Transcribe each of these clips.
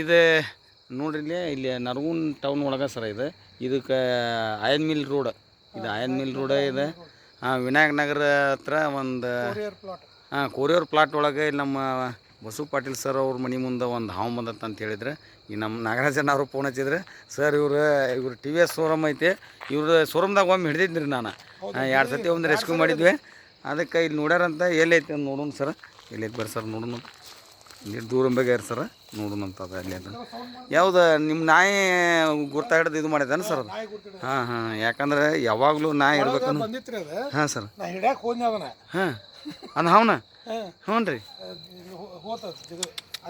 ಇದು ನೋಡ್ರಿ ಇಲ್ಲಿ ಇಲ್ಲಿ ನರಗುನ್ ಟೌನ್ ಒಳಗೆ ಸರ್ ಇದು. ಇದಕ್ಕೆ ಆಯನ್ ಮಿಲ್ ರೋಡ್ ಇದು ಆಯನ್ ಮಿಲ್ ರೋಡ್ ಇದೆ. ಹಾಂ ವಿನಾಯಕ ನಗರ ಹತ್ರ ಒಂದು ಕೊರಿಯರ್ ಪ್ಲಾಟ್ ಹಾಂ ಕೋರಿಯೋರ್ ಪ್ಲಾಟ್ ಒಳಗೆ ಇಲ್ಲಿ ನಮ್ಮ ಬಸು ಪಾಟೀಲ್ ಸರ್ ಅವ್ರ ಮನೆ ಮುಂದೆ ಒಂದು ಹಾವು ಬಂದತ್ತ ಅಂತ ಹೇಳಿದ್ರೆ. ಈ ನಮ್ಮ ನಾಗರಾಜನ ಅವರು ಫೋನ್ ಹಚ್ಚಿದ್ರೆ. ಸರ್ ಇವರು ಇವ್ರು ಟಿ ವಿ ಎಸ್ ಶೋರೂಮ್ ಐತೆ. ಇವ್ರ ಶೋರೂಮ್ದಾಗ ಒಮ್ಮೆ ಹಿಡಿದಿದ್ರಿ ನಾನು. ಎರಡು ಸತಿ ಒಂದು ರೆಸ್ಕ್ಯೂ ಮಾಡಿದ್ವಿ. ಅದಕ್ಕೆ ಇಲ್ಲಿ ನೋಡ್ಯಾರಂತ ಎಲ್ಲೈತೆ ನೋಡೋಣ ಸರ್ ಎಲ್ಲೈತೆ ಬರ್ರಿ ಸರ್ ನೋಡೋಣ. ಇಲ್ಲಿ ದೂರ ಬಗ್ಗೆ ಸರ್ ನೋಡೋಣ ಅಂತ ಅದು ಅಲ್ಲಿ ಅದು. ಯಾವ್ದು ನಿಮ್ಮ ನಾಯಿ ಗುರ್ತಾ ಹಿಡ್ದು ಇದು ಮಾಡಿದಾನ ಸರ್ ಅದು? ಹಾಂ ಹಾಂ ಯಾಕಂದ್ರೆ ಯಾವಾಗಲೂ ನಾಯಿ ಇರ್ಬೇಕನ್ನು ಹಾ ಹಾಂ ಸರ್. ಹಾಂ ಅಂದ ಹೌನ ಹಾಂ. ಹ್ಞೂ ರೀ.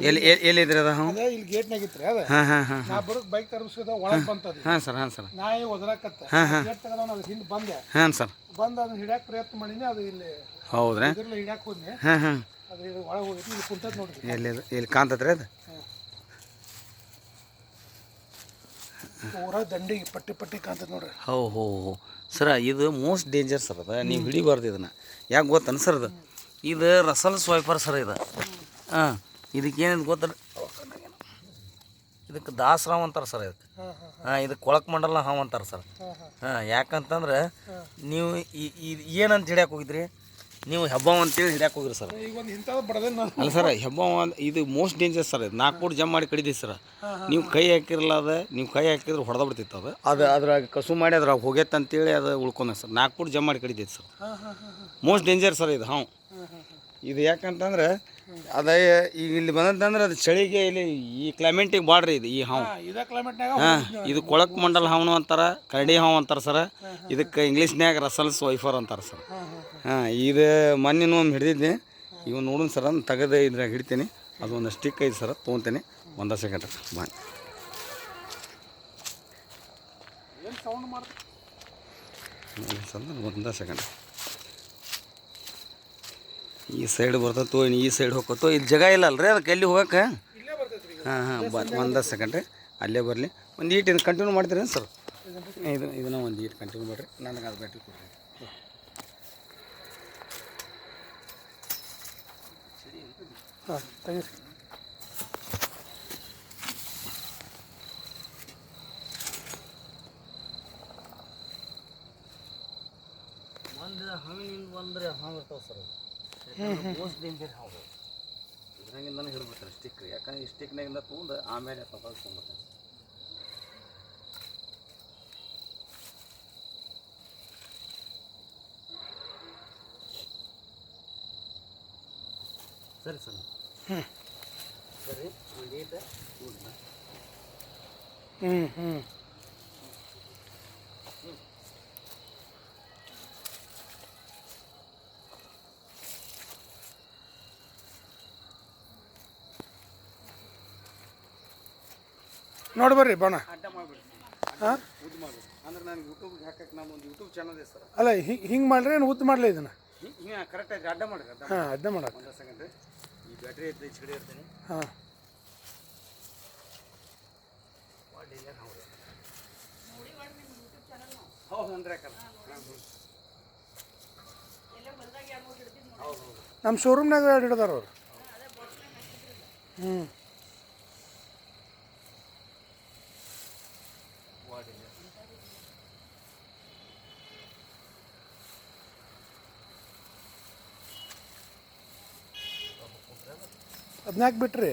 ಎಲ್ಲಿ ಎಲ್ಲಿ ಎಲ್ಲಿದ್ರಿ ಅದ ಹ್ಞೂ ಇಲ್ಲಿ ಗೇಟ್ನಾಗ ರೀ ಅದ. ಹಾಂ ಹಾಂ ಹಾಂ ನಾ ಬರೋಕ್ ಬೈಕ್ ತರ್ಸಿದ ಒಳಗೆ ಬಂತದ. ಹಾಂ ಸರ್ ಹಾಂ ಸರ್. ನಾಯಿ ಒದರಾಕತ್ತ. ಗೇಟ್ ತೆಗದವನ ಅದು ಹಿಂದೆ ಬಂದೆ. ಹಾಂ ಸರ್. ಬಂದು ಅದನ್ನ ಹಿಡ್ಯಾಕ ಪ್ರಯತ್ನ ಮಾಡಿನಿ ಅದು ಇಲ್ಲಿ ಹೌದ್ರಾ? ಹಿಡ್ಯಾಕ್ ಹೋದ್ನಿ. ಹಾಂ ಹಾಂ. ಅದು ಇಲ್ಲಿ ಒಳಗೆ ಹೋಗೈತಿ ಇಲ್ಲಿ ಕುಂತದ್ ನೋಡ್ರಿ. ಎಲ್ಲಿ ಅದು? ಎಲ್ಲಿ ಕಾಂತತ್ರಿ ಅದು? ಊರ ದಂಡಿಗೆ ಪಟ್ಟಿ ಪಟ್ಟಿ ಕಾಂತದ್ ನೋಡ್ರಿ. ಹೋ ಹೋ ಹೋ. ಸರ ಇದು ಮೋಸ್ಟ್ ಡೇಂಜರ್ ಸರ್ ಅದ. ನೀವು ಹಿಡಿಬಾರ್ದು ಇದನ್ನು. ಯಾಕೆ ಗೊತ್ತನ ಸರ್ ಅದು? ಇದು ರಸಲ್ ಸ್ವೈಪರ್ ಸರ್ ಇದು. ಹಾಂ ಇದಕ್ಕೆ ಏನಿದೆ ಗೊತ್ತ ಇದಕ್ಕೆ ದಾಸರಾವ್ ಅಂತಾರೆ ಸರ್ ಇದಕ್ಕೆ. ಹಾಂ ಇದಕ್ಕೆ ಕೊಳಕ್ ಮಂಡಲ ಹಾವು ಅಂತಾರೆ ಸರ್. ಹಾಂ ಯಾಕಂತಂದ್ರೆ ನೀವು ಏನಂತ ಹಿಡ್ಯಾಕೆ ಹೋಗಿದ್ರಿ? ನೀವು ಹೆಬ್ಬಾವ್ ಅಂತೇಳಿ ಹಿಡ್ಯಾಕೆ ಹೋಗಿರಿ ಸರ್. ಅಲ್ಲ ಸರ್ ಹೆಬ್ಬಾವ್ ಇದು ಮೋಸ್ಟ್ ಡೇಂಜರ್ ಸರ್. ಇದು ನಾಲ್ಕು ಕೋಟಿ ಜಮ್ ಮಾಡಿ ಕಡಿದೀವಿ ಸರ್. ನೀವು ಕೈ ಹಾಕಿರಲ್ಲ ಅದು ನೀವು ಕೈ ಹಾಕಿದ್ರೆ ಹೊಡೆದ ಬಿಡ್ತಿತ್ತು ಅದು. ಅದು ಅದ್ರಾಗ ಕಸು ಮಾಡಿ ಅದ್ರಾಗ ಹೋಗೈತೆ ಅಂತೇಳಿ ಅದು ಉಳ್ಕೊಂಡ ಸರ್. ನಾಲ್ಕು ಕೋಟಿ ಜಮ್ ಮಾಡಿ ಕಡಿದೈತೆ ಸರ್. ಮೋಸ್ಟ್ ಡೇಂಜರ್ ಸರ್ ಇದು ಹಾಂ. ಇದು ಯಾಕಂತಂದ್ರೆ ಅದ ಈಗ ಇಲ್ಲಿ ಬಂದಂತಂದ್ರೆ ಅದು ಚಳಿಗೆ ಇಲ್ಲಿ ಈ ಕ್ಲೈಮೇಟಿಗೆ ಬಾಡ್ರಿ ಇದು ಈ ಹಾವು. ಹಾಂ ಇದೇ ಕ್ಲೈಮೇಟ್ನಾಗ ಹಾಂ ಇದು ಕೊಳಕ್ ಮಂಡಲ ಹಾವನು ಅಂತಾರೆ ಕರಡಿ ಹಾವು ಅಂತಾರೆ ಸರ್. ಇದಕ್ಕೆ ಇಂಗ್ಲೀಷ್ನ್ಯಾಗ ರಸಲ್ಸ್ ವೈಫರ್ ಅಂತಾರೆ ಸರ್. ಹಾಂ ಇದು ಮೊನ್ನೆ ಒಮ್ಮೆ ಹಿಡಿದಿದ್ದೆ ಇವ್ ನೋಡೋಣ ಸರ್ ಅದನ್ನು ತೆಗೆದು ಇದ್ರಾಗ ಹಿಡಿತೀನಿ. ಅದು ಒಂದು ಸ್ಟಿಕ್ ಐದು ಸರ್ ತೊಗೊತೀನಿ ಒಂದು ಸೆಕೆಂಡ್ ಏನು ಸೌಂಡ್ ಒಂದ ಸೆಕೆಂಡ್ ಈ ಸೈಡ್ ಬರ್ತೈತೋ ಇನ್ನು ಈ ಸೈಡ್ ಹೋಗ್ತೋ ಇದು ಜಾಗ ಇಲ್ಲ ಅಲ್ರಿ ಅದಕ್ಕೆ ಎಲ್ಲಿ ಹೋಗಕ್ಕೆ? ಹಾಂ ಹಾಂ ಬ ಒಂದು ಸೆಕೆಂಡ್ ರೀ ಅಲ್ಲೇ ಬರಲಿ. ಒಂದು ಈಟ್ ಇದು ಕಂಟಿನ್ಯೂ ಮಾಡ್ತೀರೇನು ಸರ್ ಇದು ಇದನ್ನ ಒಂದು ಈಟ್ ಕಂಟಿನ್ಯೂ ಮಾಡಿರಿ ನನಗೆ ಅದು ಬ್ಯಾಟ್ರಿ ಕೊಡ್ರಿ. ಹಾಂ ತೆಗೀರಿ. ಒಂದು ಹಾವಿನಿಂದ ಒಂದ್ರೆ ಹಾವು ಇರ್ತಾವೆ ಸರ್ ಡೇಂಜರ್ ಹಾವು ಇದ್ರಾಗಿಂದ ಹಿಡ್ಬಿಡ್ತಾರೆ ಸ್ಟಿಕ್ ಯಾಕಂದ್ರೆ ಈ ಸ್ಟಿಕ್ನಾಗಿಂದ ತೊಗೊಂಡು ಆಮೇಲೆ ತಗೊಂಡ್ಬಿಡ್ತಾರೆ ಸರಿ ಸರ್. ಸರಿ ಒಂದು ಈಟ ಊಟ ಹ್ಞೂ ಹ್ಞೂ ನೋಡಿ ಬರ್ರಿ ಬಣ ಅಡ್ಡ ಮಾಡಿಬಿಡಿ ಹಾಂ ಅಂದ್ರೆ ಯೂಟ್ಯೂಬ್ಗೆ ಹಾಕಕ್ಕೆ ನಮ್ಮ ಒಂದು ಯೂಟ್ಯೂಬ್ ಚಾನಲ್ ಇದೆ ಸರ್. ಅಲ್ಲ ಹಿಂಗೆ ಹಿಂಗೆ ಮಾಡ್ರಿ ಏನು ಉದ್ದು ಮಾಡಲಿ ಇದನ್ನ? ಹಿಂಗೆ ಕರೆಕ್ಟಾಗಿ ಅಡ್ಡ ಮಾಡಿರಿ ಅಡ್ಡ ಹಾಂ ಅಡ್ಡ ಮಾಡಕ್ಕೆ ಒಂದು ಸೆಕೆಂಡ್ ಈ ಬ್ಯಾಟ್ರಿ ಐತೆ ಈ ಕಡೆ ಇರ್ತೀನಿ. ಹಾಂ. ಹೌದು ಅಂದ್ರೆ ಯಾಕಲ್ಲ ನಮ್ಮ ಶೋರೂಮ್ನಾಗ ಹಿಡ್ದಾರ ಅವ್ರು? ಹ್ಞೂ ಅದನ್ನಾಕ್ ಬಿಟ್ರಿ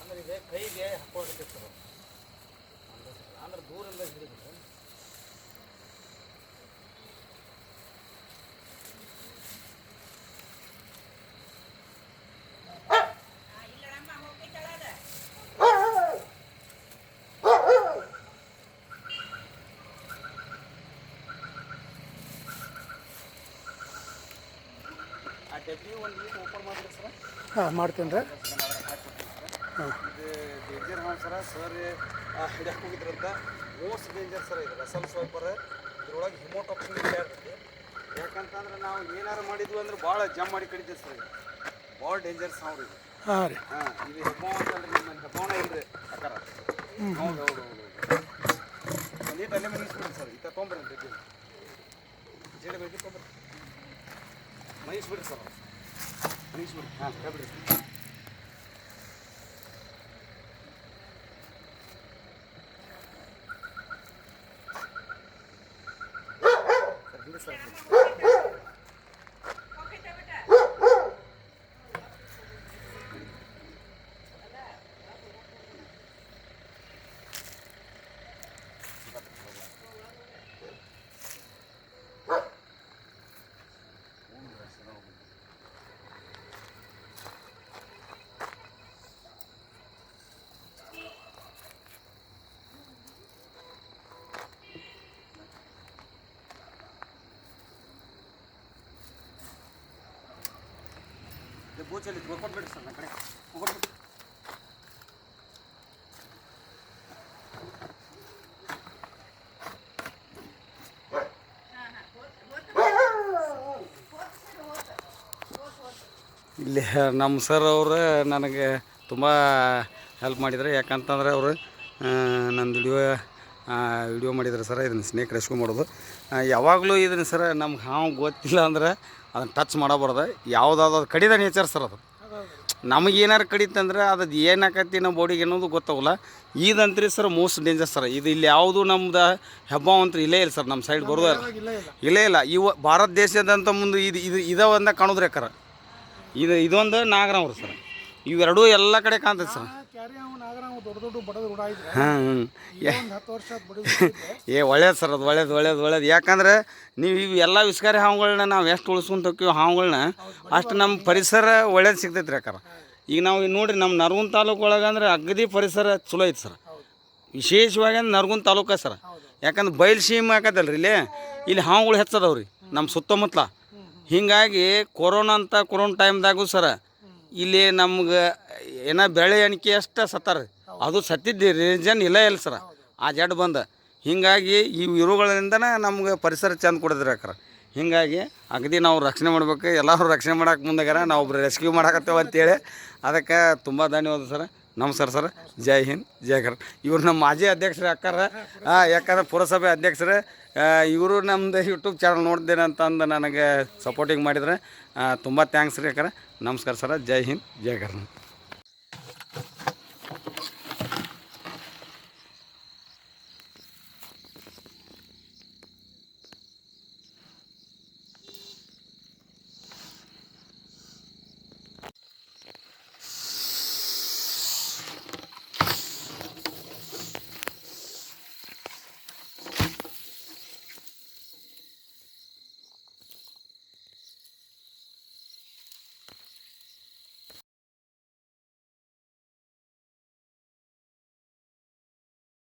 ಅಂದ್ರೆ ಇದೆ ಕೈಗೆ ಹಾಕೊಳ್ಳೋದಕ್ಕೆ ಹಾಂ, ಮಾಡ್ತೀನಿ ರೀ. ಇದು ಡೇಂಜರ್ ಸರ ಸರ್ ಹಿಡಿಯಕ್ಕೆ ಹೋಗಿದ್ರಂತ ಮೋಸ್ಟ್ ಡೇಂಜರ್ ಸರ್ ಇದು ರಸಲ್ ಇದ್ರೊಳಗೆ ಯಾಕಂತಂದ್ರೆ ನಾವು ಏನಾರು ಮಾಡಿದ್ವಿ ಅಂದ್ರೆ ಭಾಳ ಜಮ್ ಮಾಡಿ ಕಡಿತೀವಿ ಸರ್ ಭಾಳ ಡೇಂಜರ್ಸ್ ಇದು ಹಾಂ ರೀ. ಹಾಂ ಇದು ಹೆಬ್ಬಾವ ಅಂತಂದ್ರೆ ನಿಮ್ಮ ಹೆಬ್ಬಾವನ ಇಲ್ರಿ ಅಕ್ಕಾರ ಹೌದು ಹೌದು ಹೌದು ಒಂದೀಟು ಅಲ್ಲೇ ಮುಗಿಸ್ಬಿಡ್ರಿ ಸರ್ ಈ ತೊಗೊಂಬ್ರಿ ಅಂತ ಜೇಡಿ ಜೇಡಿ ಮೈಸ್ ತೊಗೊಂಬ್ರಿ ಮನಿಸ್ಬಿಡ್ರಿ ಸರ್ சார் ಹಾಂ ಹೇಳ್ಬಿಡ್ರಿ ಸರ್ ಇಲ್ಲಿ ನಮ್ಮ ಸರ್ ಅವರು ನನಗೆ ತುಂಬ ಹೆಲ್ಪ್ ಮಾಡಿದ್ದಾರೆ. ಯಾಕಂತಂದ್ರೆ ಅವರು ನನ್ನ ವಿಡಿಯೋ ವಿಡಿಯೋ ಮಾಡಿದ್ರೆ ಸರ್ ಇದನ್ನು ಸ್ನೇಕ್ ರೆಸ್ಕ್ಯೂ ಮಾಡೋದು ಯಾವಾಗಲೂ ಇದನ್ನು ಸರ್ ನಮ್ಗೆ ಹಾವು ಗೊತ್ತಿಲ್ಲ ಅಂದ್ರೆ ಅದನ್ನು ಟಚ್ ಮಾಡಬಾರ್ದು. ಯಾವುದಾದ್ರು ಅದು ಕಡಿದ ನೇಚರ್ ಸರ್ ಅದು. ನಮಗೆ ಏನಾರು ಕಡಿತಂದ್ರೆ ಅದು ಏನಾಕತಿ ನಮ್ಮ ಬಾಡಿಗೆ ಅನ್ನೋದು ಗೊತ್ತಾಗಲ್ಲ. ಇದಂತ್ರಿ ಸರ್ ಮೋಸ್ಟ್ ಡೇಂಜರ್ ಸರ್. ಇದು ಇಲ್ಲಿ ಯಾವುದು ನಮ್ದು ಹೆಬ್ಬ ಅಂತ ಇಲ್ಲೇ ಇಲ್ಲ ಸರ್ ನಮ್ಮ ಸೈಡ್ ಬರೋದ ಇಲ್ಲ. ಇಲ್ಲ ಇವ ಭಾರತ ದೇಶದಂತ ಮುಂದೆ ಇದು ಇದು ಇದ ಒಂದ ಕಾಣೋದ್ರಿ ಅಕ್ಕಾರ. ಇದು ಇದೊಂದು ನಾಗರವ್ರು ಸರ್. ಇವೆರಡೂ ಎಲ್ಲ ಕಡೆ ಕಾಣ್ತದೆ ಸರ್. ದೊಡ್ಡ ದೊಡ್ಡ ಬಡದ ರೂಢ ಇದ್ರೆ ಹಾಂ ಒಂದು ಹತ್ತು ವರ್ಷ ಬಡದ ಏ ಒಳ್ಳೇದು ಸರ್ ಅದು ಒಳ್ಳೇದು ಒಳ್ಳೇದು ಒಳ್ಳೇದು. ಯಾಕಂದ್ರೆ ನೀವು ಇವು ಎಲ್ಲ ವಿಸ್ಕಾರಿ ಹಾವುಗಳನ್ನ ನಾವು ಎಷ್ಟು ಉಳಿಸ್ಕೊಂತ ಹೋಗ್ತೀವಿ ಹಾವುಗಳನ್ನ ಅಷ್ಟು ನಮ್ಮ ಪರಿಸರ ಒಳ್ಳೇದು ಸಿಗ್ತೈತೆ ರೀ ಈಗ ನಾವು ಈಗ ನೋಡ್ರಿ ನಮ್ಮ ನರಗುಂದ ತಾಲೂಕು ಒಳಗೆ ಅಂದ್ರೆ ಅಗದಿ ಪರಿಸರ ಚಲೋ ಐತೆ ಸರ್. ವಿಶೇಷವಾಗಿ ಅಂದ್ರೆ ನರಗುಂದ ತಾಲೂಕ ಸರ್. ಯಾಕಂದ್ರೆ ಬಯಲು ಸೀಮೆ ಹಾಕತ್ತಲ್ರಿ ಇಲ್ಲಿ. ಇಲ್ಲಿ ಹಾವುಗಳು ಹೆಚ್ಚದವ್ರಿ ನಮ್ಮ ಸುತ್ತಮುತ್ತಲ ಹೀಗಾಗಿ ಕೊರೋನಾ ಅಂತ ಕೊರೋನಾ ಟೈಮ್ದಾಗೂ ಸರ ಇಲ್ಲಿ ನಮ್ಗೆ ಏನೋ ಬೆಳೆ ಎಣಿಕೆ ಅಷ್ಟೇ ಸತ್ತಾರ ಅದು ಸತ್ತಿದ್ದು ರೀಜನ್ ಇಲ್ಲ ಇಲ್ಲ ಸರ? ಆ ಜಡ್ ಬಂದ. ಹೀಗಾಗಿ ಈ ಇರುಗಳಿಂದನೇ ನಮ್ಗೆ ಪರಿಸರ ಚೆಂದ ಕೊಡಿದ್ರಿ ಹಿಂಗಾಗಿ ಅಗದಿ ನಾವು ರಕ್ಷಣೆ ಮಾಡ್ಬೇಕು, ಎಲ್ಲರೂ ರಕ್ಷಣೆ ಮಾಡಕ್ಕೆ ಮುಂದಾಗ್ಯಾರ, ನಾವು ಒಬ್ರು ರೆಸ್ಕ್ಯೂ ಮಾಡಾಕತ್ತೇವೆ ಅಂತೇಳಿ ಅದಕ್ಕೆ ತುಂಬ ಧನ್ಯವಾದ ಸರ್. ನಮಸ್ಕಾರ ಸರ್. ಜೈ ಹಿಂದ್, ಜೈ ಕರ್ ಇವ್ರು ನಮ್ಮ ಮಾಜಿ ಅಧ್ಯಕ್ಷರು ಅಕ್ಕಾರ. ಯಾಕಂದ್ರೆ ಪುರಸಭೆ ಅಧ್ಯಕ್ಷರು ಇವರು ನಮ್ಮದು ಯೂಟ್ಯೂಬ್ ಚಾನಲ್ ನೋಡ್ದೇನೆ ಅಂತ ಅಂದು ನನಗೆ ಸಪೋರ್ಟಿಂಗ್ ಮಾಡಿದ್ರೆ. ತುಂಬ ಥ್ಯಾಂಕ್ಸ್ ರೀ ಅಕ್ಕಾರ. ನಮಸ್ಕಾರ ಸರ್. ಜೈ ಹಿಂದ್, ಜೈ ಕರ್ನಾಟಕ